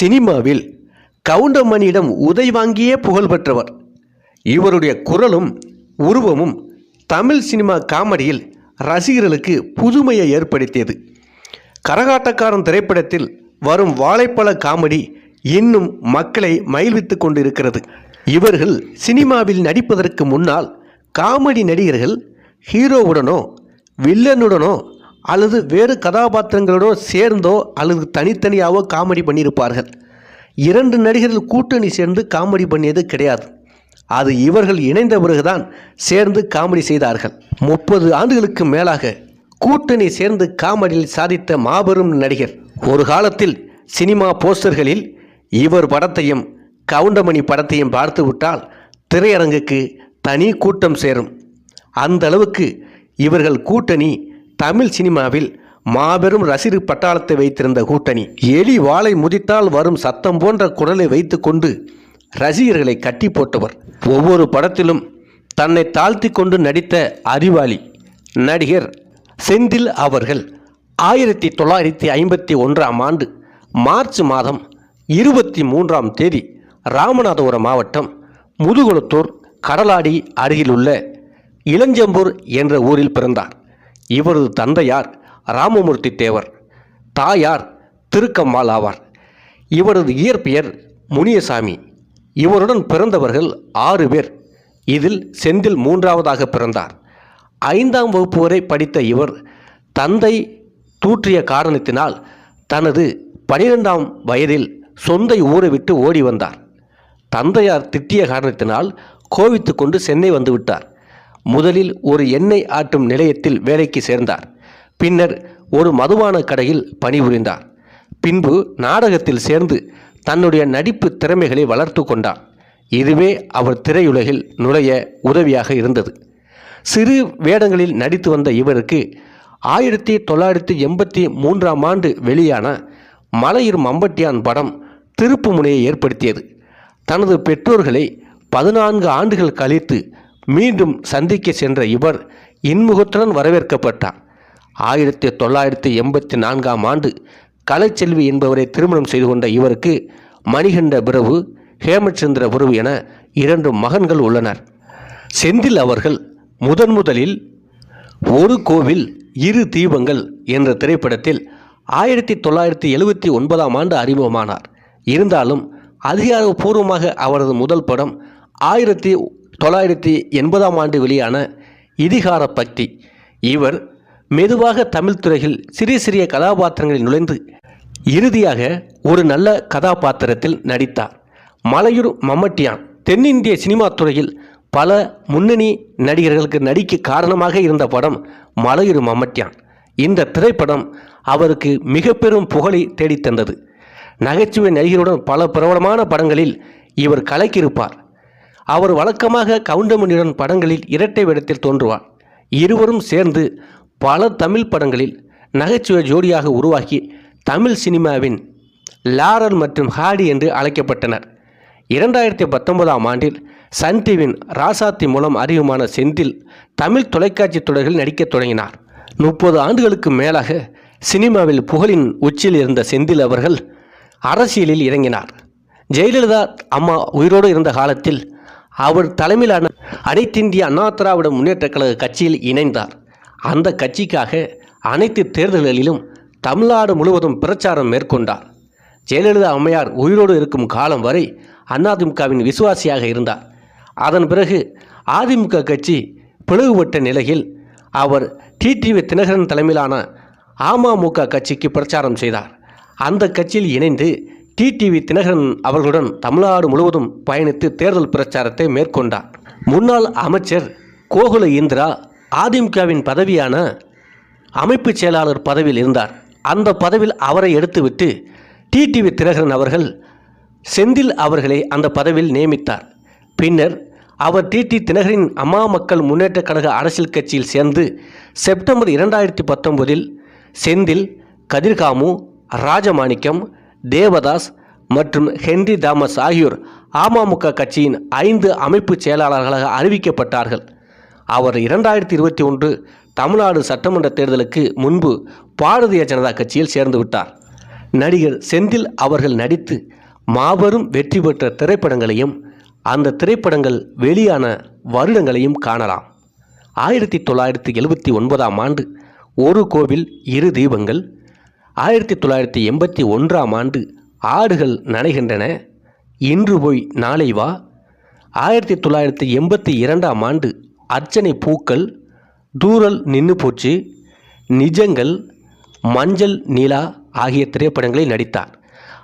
சினிமாவில் கவுண்டமணியிடம் உதை வாங்கியே புகழ் பெற்றவர். இவருடைய குரலும் உருவமும் தமிழ் சினிமா காமெடியில் ரசிகர்களுக்கு புதுமையை ஏற்படுத்தியது. கரகாட்டக்காரன் திரைப்படத்தில் வரும் வாழைப்பழ காமெடி இன்னும் மக்களை மகிழ்வித்து கொண்டிருக்கிறது. இவர்கள் சினிமாவில் நடிப்பதற்கு முன்னால் காமெடி நடிகர்கள் ஹீரோவுடனோ வில்லனுடனோ அல்லது வேறு கதாபாத்திரங்களோடோ சேர்ந்தோ அல்லது தனித்தனியாகவோ காமெடி பண்ணியிருப்பார்கள். இரண்டு நடிகர்கள் கூட்டணி சேர்ந்து காமெடி பண்ணியது கிடையாது. அது இவர்கள் இணைந்த பிறகுதான் சேர்ந்து காமெடி செய்தார்கள். முப்பது ஆண்டுகளுக்கு மேலாக கூட்டணி சேர்ந்து காமெடியில் சாதித்த மாபெரும் நடிகர். ஒரு காலத்தில் சினிமா போஸ்டர்களில் இவர் படத்தையும் கவுண்டமணி படத்தையும் பார்த்துவிட்டால் திரையரங்குக்கு தனி கூட்டம் சேரும். அந்த அளவுக்கு இவர்கள் கூட்டணி தமிழ் சினிமாவில் மாபெரும் ரசிகர் பட்டாளத்தை வைத்திருந்த கூட்டணி. எலி வாளை முதித்தால் வரும் சத்தம் போன்ற குரலை வைத்துக்கொண்டு ரசிகர்களை கட்டி போட்டவர். ஒவ்வொரு படத்திலும் தன்னை தாழ்த்தி கொண்டு நடித்த அறிவாளி நடிகர் செந்தில் அவர்கள் ஆயிரத்தி தொள்ளாயிரத்தி ஐம்பத்தி ஒன்றாம் ஆண்டு மார்ச் மாதம் இருபத்தி மூன்றாம் தேதி ராமநாதபுரம் மாவட்டம் முதுகுளத்தூர் கடலாடி அருகிலுள்ள இளஞ்சம்பூர் என்ற ஊரில் பிறந்தார். இவரது தந்தையார் ராமமூர்த்தி தேவர் தாயார் திருக்கம்மாள் ஆவார். இவரது இயற்பெயர் முனியசாமி. இவருடன் பிறந்தவர்கள் ஆறு பேர். இதில் செந்தில் மூன்றாவதாக பிறந்தார். ஐந்தாம் வகுப்பு வரை படித்த இவர் தந்தை தூற்றிய காரணத்தினால் தனது பனிரெண்டாம் வயதில் சொந்த ஊரை விட்டு ஓடி வந்தார். தந்தையார் திட்டிய காரணத்தினால் கோவித்து கொண்டு சென்னை வந்துவிட்டார் முதலில் ஒரு எண்ணெய் ஆட்டும் நிலையத்தில் வேலைக்கு சேர்ந்தார். பின்னர் ஒரு மதுபான கடையில் பணிபுரிந்தார். பின்பு நாடகத்தில் சேர்ந்து தன்னுடைய நடிப்பு திறமைகளை வளர்த்து கொண்டார். இதுவே அவர் திரையுலகில் நுழைய உதவியாக இருந்தது. சிறு வேடங்களில் நடித்து வந்த இவருக்கு ஆயிரத்தி தொள்ளாயிரத்தி எண்பத்தி மூன்றாம் ஆண்டு வெளியான மலையிர் மம்பட்டியான் படம் திருப்பு முனையை ஏற்படுத்தியது. தனது பெற்றோர்களை பதினான்கு ஆண்டுகள் கழித்து மீண்டும் சந்திக்க சென்ற இவர் இன்முகத்துடன் வரவேற்கப்பட்டார். ஆயிரத்தி தொள்ளாயிரத்தி எண்பத்தி நான்காம் ஆண்டு கலைச்செல்வி என்பவரை திருமணம் செய்து கொண்ட இவருக்கு மணிகண்ட பிரபு ஹேமச்சந்திர பிரபு என இரண்டு மகன்கள் உள்ளனர். செந்தில் அவர்கள் முதன் முதலில் ஒரு கோவில் இரு தீபங்கள் என்ற திரைப்படத்தில் ஆயிரத்தி தொள்ளாயிரத்தி எழுபத்தி ஒன்பதாம் ஆண்டு அறிமுகமானார். இருந்தாலும் அதிகாரப்பூர்வமாக அவரது முதல் படம் ஆயிரத்தி தொள்ளாயிரத்தி எண்பதாம் ஆண்டு வெளியான இதிகார பக்தி. இவர் மெதுவாக தமிழ் துறையில் சிறிய சிறிய கதாபாத்திரங்களில் நுழைந்து இறுதியாக ஒரு நல்ல கதாபாத்திரத்தில் நடித்தார். மலையூர் மம்மட்டியான் தென்னிந்திய சினிமா துறையில் பல முன்னணி நடிகர்களுக்கு நடிக்க காரணமாக இருந்த படம் மலையூர் மம்மட்டியான். இந்த திரைப்படம் அவருக்கு மிக பெரும் புகழை தேடித்தந்தது. நகைச்சுவை நடிகருடன் பல பிரபலமான படங்களில் இவர் கலக்கியிருப்பார். அவர் வழக்கமாக கவுண்டமணியுடன் படங்களில் இரட்டை வேடத்தில் தோன்றுவார். இருவரும் சேர்ந்து பல தமிழ் படங்களில் நகைச்சுவை ஜோடியாக உருவாக்கி தமிழ் சினிமாவின் லாரல் மற்றும் ஹாடி என்று அழைக்கப்பட்டனர். இரண்டாயிரத்தி பத்தொன்பதாம் ஆண்டில் சன் டிவியின் ராசாத்தி மூலம் அறிமுகமான செந்தில் தமிழ் தொலைக்காட்சி தொடர்களில் நடிக்கத் தொடங்கினார். முப்பது ஆண்டுகளுக்கு மேலாக சினிமாவில் புகழின் உச்சியில் இருந்த செந்தில் அவர்கள் அரசியலில் இறங்கினார். ஜெயலலிதா அம்மா உயிரோடு இருந்த காலத்தில் அவர் தலைமையிலான அனைத்திந்திய அண்ணா திராவிட முன்னேற்றக் கழக கட்சியில் இணைந்தார். அந்த கட்சிக்காக அனைத்து தேர்தல்களிலும் தமிழ்நாடு முழுவதும் பிரச்சாரம் மேற்கொண்டார். ஜெயலலிதா அம்மையார் உயிரோடு இருக்கும் காலம் வரை அதிமுகவின் விசுவாசியாக இருந்தார். அதன் பிறகு அதிமுக கட்சி பிளவுபட்ட நிலையில் அவர் டிடிவி தினகரன் தலைமையிலான அமமுக கட்சிக்கு பிரச்சாரம் செய்தார். அந்த கட்சியில் இணைந்து டிடிவி தினகரன் அவர்களுடன் தமிழ்நாடு முழுவதும் பயணித்து தேர்தல் பிரச்சாரத்தை மேற்கொண்டார். முன்னாள் அமைச்சர் கோகுல இந்திரா அதிமுகவின் பதவியான அமைப்பு செயலாளர் பதவியில் இருந்தார். அந்த பதவியில் அவரை எடுத்துவிட்டு டிடிவி தினகரன் அவர்கள் செந்தில் அவர்களை அந்த பதவியில் நியமித்தார். பின்னர் அவர் டிடி தினகரின் அம்மா மக்கள் முன்னேற்ற கழக அரசியல் கட்சியில் சேர்ந்து செப்டம்பர் இரண்டாயிரத்தி பத்தொன்பதில் செந்தில் கதிர்காமு ராஜமாணிக்கம் தேவதாஸ் மற்றும் ஹென்றி தாமஸ் ஆகியோர் அமமுக கட்சியின் ஐந்து அமைப்பு செயலாளர்களாக அறிவிக்கப்பட்டார்கள். அவர் இரண்டாயிரத்தி இருபத்தி ஒன்று தமிழ்நாடு சட்டமன்ற தேர்தலுக்கு முன்பு பாரதிய ஜனதா கட்சியில் சேர்ந்து விட்டார். நடிகர் செந்தில் அவர்கள் நடித்து மாபெரும் வெற்றி பெற்ற திரைப்படங்களையும் அந்த திரைப்படங்கள் வெளியான வருடங்களையும் காணலாம். ஆயிரத்தி தொள்ளாயிரத்தி எழுபத்தி ஒன்பதாம் ஆண்டு ஒரு கோவில் இரு தீபங்கள் ஆயிரத்தி தொள்ளாயிரத்தி எண்பத்தி ஒன்றாம் ஆண்டு ஆடுகள் நனைகின்றன. இன்று போய் நாளை வா. ஆயிரத்தி தொள்ளாயிரத்தி எண்பத்தி இரண்டாம் ஆண்டு அர்ச்சனை பூக்கள் தூரல் நின்று போச்சு. நிஜங்கள் மஞ்சள் நீலா ஆகிய திரைப்படங்களில் நடித்தார்.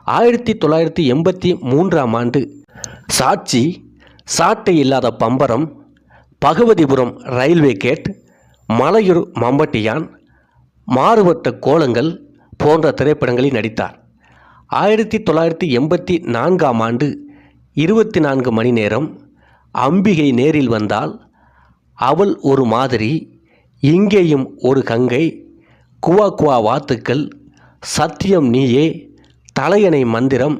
ஆயிரத்தி தொள்ளாயிரத்தி எண்பத்தி மூன்றாம் ஆண்டு சாட்சி சாட்டை இல்லாத பம்பரம் பகவதிபுரம் ரயில்வே கேட் மலையூர் மம்பட்டியான் மாறுபட்ட கோலங்கள் போன்ற திரைப்படங்களில் நடித்தார். ஆயிரத்தி தொள்ளாயிரத்தி எண்பத்தி நான்காம் ஆண்டு இருபத்தி நான்கு மணி நேரம் அம்பிகை நேரில் வந்தால் அவள் ஒரு மாதிரி இங்கேயும் ஒரு கங்கை குவா குவா வாத்துக்கள் சத்தியம் நீயே தலையணை மந்திரம்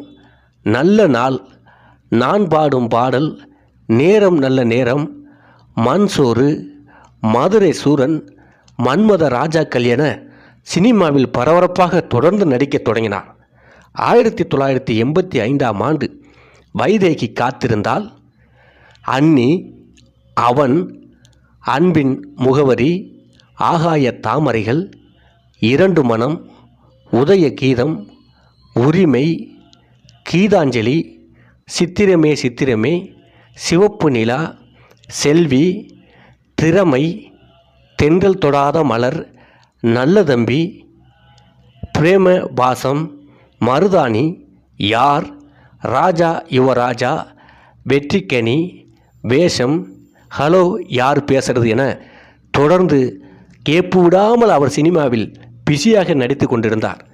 நல்ல நாள் நான் பாடும் பாடல் நேரம் நல்ல நேரம் மண் சோறு மதுரை சூரன் மன்மத ராஜாக்கள் என சினிமாவில் பரபரப்பாக தொடர்ந்து நடிக்கத் தொடங்கினார். ஆயிரத்தி தொள்ளாயிரத்தி எண்பத்தி ஐந்தாம் ஆண்டு வைதேகி காத்திருந்தால் அன்னி அவன் அன்பின் முகவரி ஆகாய தாமரைகள் இரண்டு மனம் உதய கீதம் உரிமை கீதாஞ்சலி சித்திரமே சித்திரமே சிவப்பு நிலா செல்வி திறமை தென்றல் தொடாத மலர் நல்ல தம்பி பிரேம பாசம் மருதாணி யார் ராஜா யுவராஜா வெற்றிக்கனி வேஷம் ஹலோ யார் பேசுறது என தொடர்ந்து கேப்பு விடாமல் அவர் சினிமாவில் பிஸியாக நடித்து கொண்டிருந்தார்.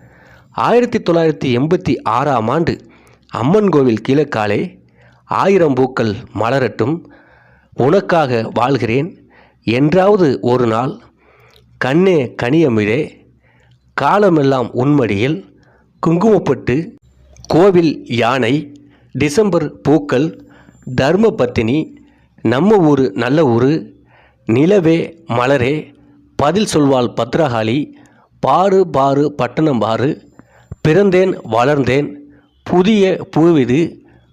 ஆயிரத்தி தொள்ளாயிரத்தி எண்பத்தி ஆறாம் ஆண்டு அம்மன் கோவில் கிழக்காலே ஆயிரம் பூக்கள் மலரட்டும் உனக்காக வாழ்கிறேன். என்றாவது ஒரு நாள் கண்ணே கனியமிழே காலமெல்லாம் உன்மடியில் குங்குமப்பட்டு கோவில் யானை டிசம்பர் பூக்கள் தர்மபத்தினி நம்ம ஊர் நல்ல ஊர் நிலவே மலரே பதில் சொல்வாள் பத்ரகாளி பாரு பாரு பட்டணம் பாரு பிறந்தேன் வளர்ந்தேன் புதிய பூவிது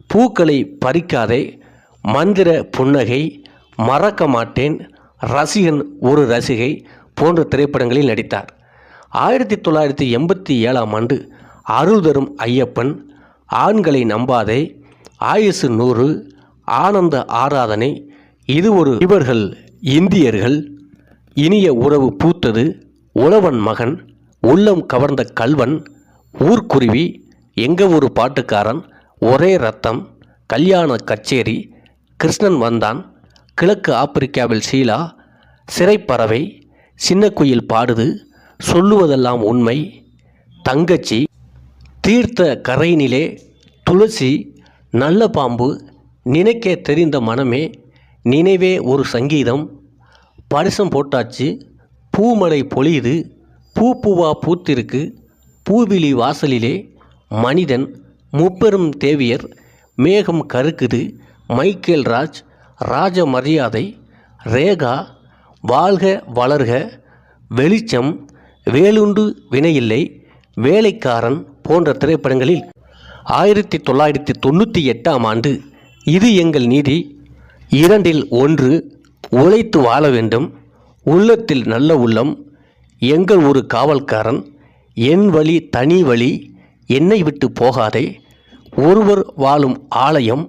பூக்களை பறிக்காதே மந்திர புன்னகை மறக்க மாட்டேன் ரசிகன் ஒரு ரசிகை போன்ற திரைப்படங்களில் நடித்தார். ஆயிரத்தி தொள்ளாயிரத்தி எண்பத்தி ஏழாம் ஆண்டு அருள் தரும் ஐயப்பன் ஆண்களை நம்பாதே ஆயுசு நூறு ஆனந்த ஆராதனை இது ஒரு இவர்கள் இந்தியர்கள் இனிய உறவு பூத்தது உழவன் மகன் உள்ளம் கவர்ந்த கல்வன் ஊர்க்குருவி எங்க ஒரு பாட்டுக்காரன் ஒரே ரத்தம் கல்யாண கச்சேரி கிருஷ்ணன் வந்தான் கிழக்கு ஆப்பிரிக்காவில் ஷீலா சிறைப்பறவை சின்ன குயில் பாடுது சொல்லுவதெல்லாம் உண்மை. தங்கச்சி தீர்த்த கரையினிலே துளசி நல்ல பாம்பு நினைக்க தெரிந்த மனமே நினைவே ஒரு சங்கீதம். பரிசம் போட்டாச்சு பூமலை பொழியுது பூ பூவா பூத்திருக்கு. பூவிழி வாசலிலே மனிதன் முப்பெரும் தேவியர் மேகம் கருக்குது மைக்கேல் ராஜ் ராஜ மரியாதை ரேகா வாழ்க வளர்க வெளிச்சம் வேலுண்டு வினையில்லை வேலைக்காரன் போன்ற திரைப்படங்களில். ஆயிரத்தி தொள்ளாயிரத்தி தொண்ணூற்றி எட்டாம் ஆண்டு இது எங்கள் நீதி. இரண்டில் ஒன்று உழைத்து வாழ வேண்டும். உள்ளத்தில் நல்ல உள்ளம். எங்கள் ஒரு காவல்காரன் என் வழி தனி வழி என்னை விட்டு போகாதே. ஒருவர் வாழும் ஆலயம்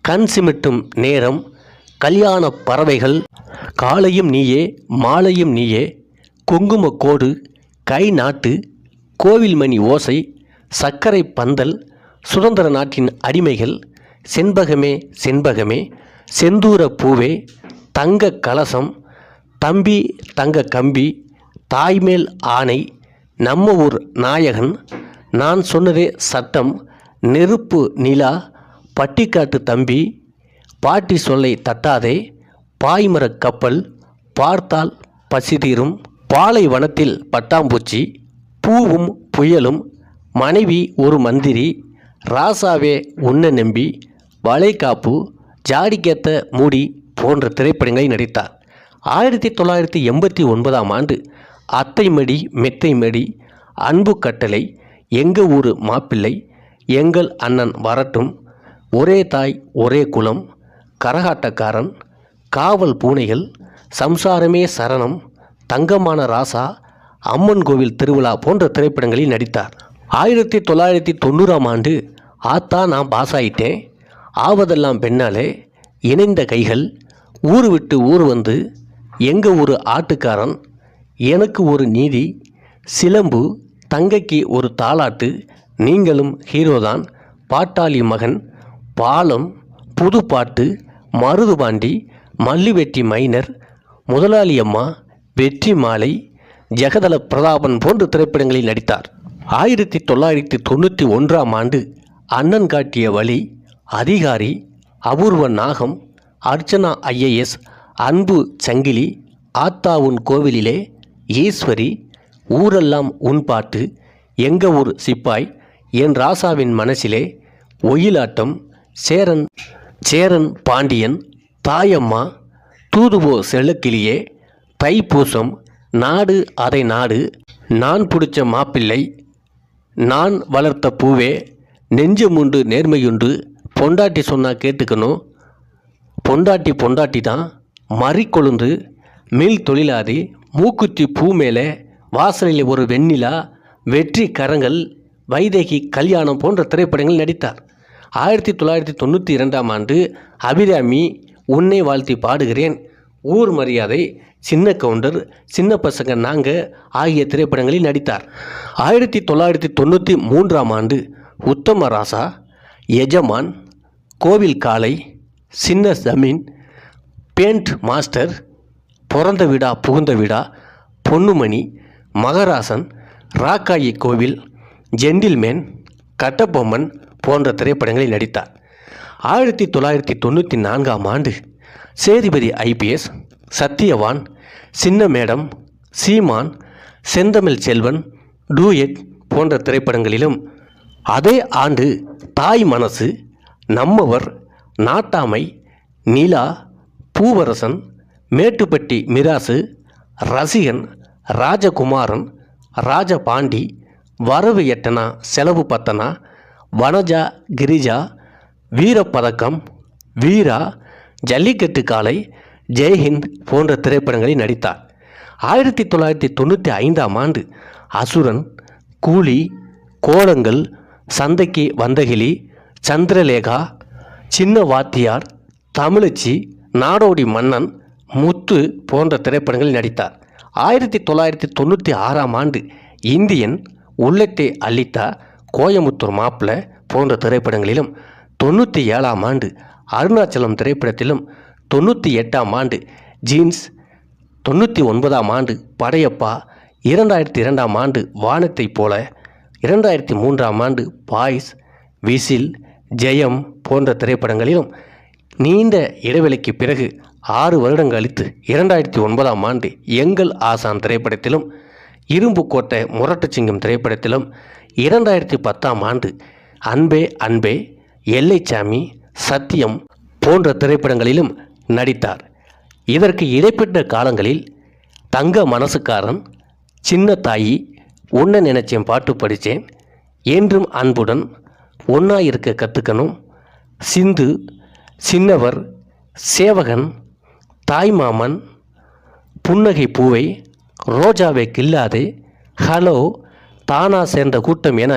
கண் சிமிட்டும் நேரம் கல்யாண பறவைகள் காலையும் நீயே மாலையும் நீயே குங்கும கோடு கை நாட்டு கோவில் மணி ஓசை சர்க்கரை பந்தல் சுதந்திர நாட்டின் அடிமைகள் செண்பகமே செண்பகமே செந்தூர பூவே தங்க கலசம் தம்பி தங்க கம்பி தாய்மேல் ஆணை நம்ம ஊர் நாயகன் நான் சொன்னதே சட்டம் நெருப்பு நிலா பட்டிக்காட்டு தம்பி பாட்டி சொல்லை தட்டாதே பாய்மரக் கப்பல் பார்த்தால் பசிதீரும். பாலை பாலைவனத்தில் பட்டாம்பூச்சி பூவும் புயலும் மனைவி ஒரு மந்திரி ராசாவே உன்னை நம்பி வளைகாப்பு ஜாடிக்கேத்த மூடி போன்ற திரைப்படங்களில் நடித்தார். ஆயிரத்தி தொள்ளாயிரத்தி எண்பத்தி ஒன்பதாம் ஆண்டு அத்தைமடி மெத்தைமடி அன்பு கட்டளை எங்க ஊரு மாப்பிள்ளை எங்கள் அண்ணன் வரட்டும் ஒரே தாய் ஒரே குலம் கரகாட்டக்காரன் காவல் பூனைகள் சம்சாரமே சரணம் தங்கமான ராசா அம்மன் கோவில் திருவிழா போன்ற திரைப்படங்களில் நடித்தார். ஆயிரத்தி தொள்ளாயிரத்தி தொண்ணூறாம் ஆண்டு ஆத்தா நான் பாஸ் ஆயிட்டேன் ஆவதெல்லாம் பெண்ணாலே இணைந்த கைகள் ஊர் விட்டு ஊர் வந்து எங்க ஒரு ஆட்டுக்காரன் எனக்கு ஒரு நீதி சிலம்பு தங்கைக்கு ஒரு தாளாட்டு நீங்களும் ஹீரோதான் பாட்டாளி மகன் பாலம் புதுப்பாட்டு மருதுபாண்டி மல்லுவெட்டி மைனர் முதலாளியம்மா வெற்றி மாலை ஜெகதல பிரதாபன் போன்ற திரைப்படங்களில் நடித்தார். ஆயிரத்தி தொள்ளாயிரத்தி தொண்ணூற்றி ஒன்றாம் ஆண்டு அண்ணன் காட்டிய வழி அதிகாரி அபூர்வ நாகம் அர்ச்சனா ஐஏஎஸ் அன்பு சங்கிலி ஆத்தா உன் கோவிலிலே ஈஸ்வரி ஊரெல்லாம் உன் பாட்டு எங்க ஊர் சிப்பாய் என் ராசாவின் மனசிலே ஒயிலாட்டம் சேரன் சேரன் பாண்டியன் தாயம்மா தூதுவோ செல்லக்கிளியே தைப்பூசம் நாடு அதை நாடு நான் பிடிச்ச மாப்பிள்ளை நான் வளர்த்த பூவே நெஞ்சமுண்டு நேர்மையுண்டு பொண்டாட்டி சொன்னால் கேட்டுக்கணும் பொண்டாட்டி பொண்டாட்டி தான் மறி கொழுந்து மில் தொழிலாதி மூக்குத்தி பூ மேலே வாசலில் ஒரு வெண்ணிலா வெற்றி கரங்கள் வைதேகி கல்யாணம் போன்ற திரைப்படங்கள் நடித்தார். ஆயிரத்தி தொள்ளாயிரத்தி தொண்ணூற்றி இரண்டாம் ஆண்டு அபிராமி உன்னை வாழ்த்தி பாடுகிறேன் ஊர் மரியாதை சின்ன கவுண்டர் சின்ன பசங்க நாங்க ஆகிய திரைப்படங்களில் நடித்தார். ஆயிரத்தி தொள்ளாயிரத்தி தொண்ணூற்றி மூன்றாம் ஆண்டு உத்தம ராசா எஜமான் கோவில் காளை சின்ன ஜமீன் பேண்ட் மாஸ்டர் பிறந்த விடா புகுந்த விடா பொன்னுமணி மகராசன் ராக்காயி கோவில் ஜென்டில்மேன் கட்டபொம்மன் போன்ற திரைப்படங்களில் நடித்தார். ஆயிரத்தி தொள்ளாயிரத்தி தொண்ணூற்றி நான்காம் ஆண்டு சேதிபதி ஐபிஎஸ் சத்தியவான் சின்ன மேடம் சீமான் செந்தமிழ் செல்வன் டூயட் போன்ற திரைப்படங்களிலும் அதே ஆண்டு தாய் மனசு நம்மவர் நாட்டாமை நிலா பூவரசன் மேட்டுப்பட்டி மிராசு ரசிகன் ராஜகுமாரன் ராஜபாண்டி வரவு எட்டனா செலவு பத்தனா வனஜா கிரிஜா வீரப்பதக்கம் வீரா ஜல்லிக்கட்டு காளை ஜெய்ஹிந்த் போன்ற திரைப்படங்களில் நடித்தார். ஆயிரத்தி தொள்ளாயிரத்தி தொண்ணூற்றி ஐந்தாம் ஆண்டு அசுரன் கூலி கோலங்கள் சந்தைக்கு வந்தகிளி சந்திரலேகா சின்ன வாத்தியார் தமிழச்சி நாடோடி மன்னன் முத்து போன்ற திரைப்படங்களில் நடித்தார். ஆயிரத்தி தொள்ளாயிரத்தி தொண்ணூற்றி ஆறாம் ஆண்டு இந்தியன் உள்ளத்தை அளித்தார் கோயமுத்தூர் மாப்பிள்ள போன்ற திரைப்படங்களிலும் தொண்ணூற்றி ஏழாம் ஆண்டு அருணாச்சலம் திரைப்படத்திலும் தொண்ணூற்றி எட்டாம் ஆண்டு ஜீன்ஸ் தொண்ணூற்றி ஒன்பதாம் ஆண்டு படையப்பா இரண்டாயிரத்தி இரண்டாம் ஆண்டு வானத்தைப் போல இரண்டாயிரத்தி மூன்றாம் ஆண்டு பாய்ஸ் விசில் ஜெயம் போன்ற திரைப்படங்களிலும் நீண்ட இடைவெளிக்கு பிறகு ஆறு வருடங்கள் கழித்து இரண்டாயிரத்தி ஒன்பதாம் ஆண்டு எங்கள் ஆசான் திரைப்படத்திலும் இரும்பு கோட்டை முரட்டுச்சிங்கம் திரைப்படத்திலும் இரண்டாயிரத்தி பத்தாம் ஆண்டு அன்பே அன்பே எல்லைச்சாமி சத்தியம் போன்ற திரைப்படங்களிலும் நடித்தார். இதற்கு இடைப்பட்ட காலங்களில் தங்க மனசுக்காரன் சின்ன தாயி உன்ன நினைச்சேன் பாட்டு படித்தேன் என்றும் அன்புடன் ஒன்றா இருக்க கற்றுக்கணும் சிந்து சின்னவர் சேவகன் தாய்மாமன் புன்னகை பூவை ரோஜாவை கில்லாதே ஹலோ தானா சேர்ந்த கூட்டம் என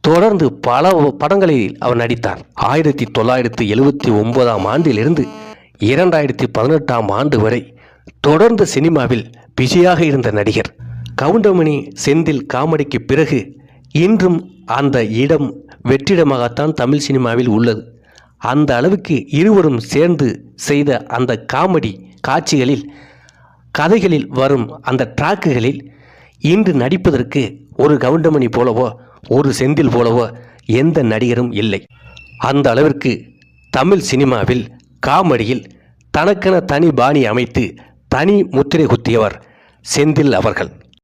தொடர்ந்து பல படங்களில் அவர் நடித்தார். ஆயிரத்தி தொள்ளாயிரத்தி எழுவத்தி ஒன்பதாம் ஆண்டிலிருந்து இரண்டாயிரத்தி பதினெட்டாம் ஆண்டு வரை தொடர்ந்து சினிமாவில் பிஸியாக இருந்த நடிகர் கவுண்டமணி செந்தில் காமெடிக்கு பிறகு இன்றும் அந்த இடம் வெற்றிடமாகத்தான் தமிழ் சினிமாவில் உள்ளது. அந்த அளவுக்கு இருவரும் சேர்ந்து செய்த அந்த காமெடி காட்சிகளில் கதைகளில் வரும் அந்த ட்ராக்குகளில் இன்று நடிப்பதற்கு ஒரு கவுண்டமணி போலவோ ஒரு செந்தில் போலவோ எந்த நடிகரும் இல்லை. அந்த அளவிற்கு தமிழ் சினிமாவில் காமெடியில் தனக்கென தனி பாணி அமைத்து தனி முத்திரை குத்தியவர் செந்தில் அவர்கள்.